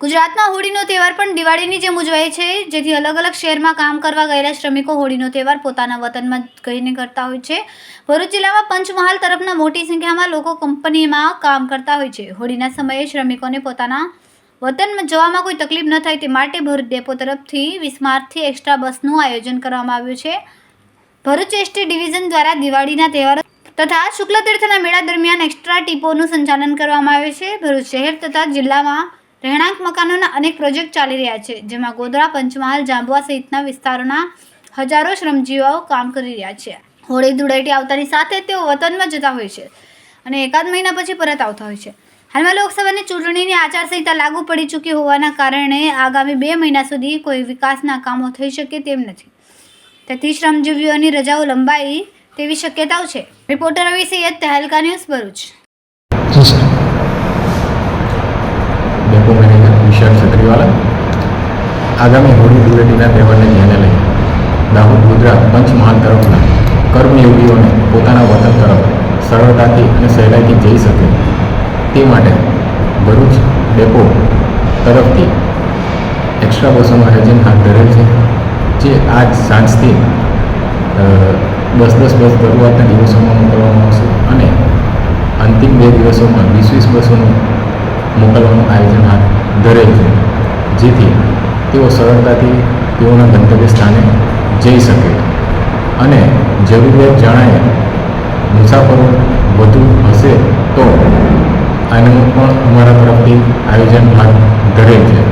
ગુજરાતમાં હોળીનો તહેવાર પણ દિવાળીની જેમ ઉજવાય છે, જેથી અલગ અલગ શહેરમાં કામ કરવા ગયેલા શ્રમિકો હોળીનો તહેવાર પોતાના વતનમાં કહીને કરતા હોય છે. ભરૂચ જિલ્લામાં પંચમહાલ તરફના મોટી સંખ્યામાં લોકો કંપનીમાં કામ કરતા હોય છે. હોળીના સમયે શ્રમિકોને પોતાના વતનમાં જવામાં કોઈ તકલીફ ન થાય તે માટે ભરૂચ ડેપો તરફથી વીસ માર્ચથી એક્સ્ટ્રા બસનું આયોજન કરવામાં આવ્યું છે. ભરૂચ એસટી ડિવિઝન દ્વારા દિવાળીના તહેવારો તથા શુક્લ તીર્થના મેળા દરમિયાન એક્સ્ટ્રા ટીપોનું સંચાલન કરવામાં આવે છે. ભરૂચ શહેર તથા જિલ્લામાં રહેણાંક મકાનોના અનેક પ્રોજેક્ટ ચાલી રહ્યા છે, જેમાં ગોધરા, પંચમહાલ જાંબુઆ સહિતના વિસ્તારોના હજારો શ્રમજીવીઓ કામ કરી રહ્યા છે. હોળી ધૂળેટી આવતાની સાથે તેઓ વતનમાં જતા હોય છે અને એકાદ મહિના પછી પરત આવતા હોય છે. હાલમાં લોકસભાની ચૂંટણીની આચારસંહિતા લાગુ પડી ચૂકી હોવાના કારણે આગામી બે મહિના સુધી કોઈ વિકાસના કામો થઈ શકે તેમ નથી. તેથી શ્રમજીવીઓની રજાઓ લંબાઈ તેવી શક્યતાઓ છે. રિપોર્ટર રવિ સૈયદ, તહેલકા ન્યૂઝ ભરૂચ જી સર ડેપો વિશાલ છત્રીવાલા આગામી હોળી ધૂળેટીના તહેવારને ધ્યાને લઈ દાહોદ ગોધરા પંચમહાલ તરફના કર્મયોગીઓને પોતાના વતન તરફ સરળતાથી અને સહેલાઈથી જઈ શકે તે માટે ભરૂચ ડેપો તરફથી એક્સ્ટ્રા બસોનું આયોજન હાથ ધરેલ છે, જે આજ સાંજથી દસ દસ બસ શરૂઆતના દિવસોમાં મોકલવામાં આવશે અને અંતિમ બે દિવસોમાં વીસ વીસ બસોનું મોકલવાનું આયોજન હાથ ધરેલ છે. જેથી તેઓ સરળતાથી તેઓના ગંતવ્ય સ્થાને જઈ શકે. અને જરૂરિયાત જણાય મુસાફરો વધુ હશે તો આનું પણ અમારા તરફથી આયોજન હાથ ધરેલ છે.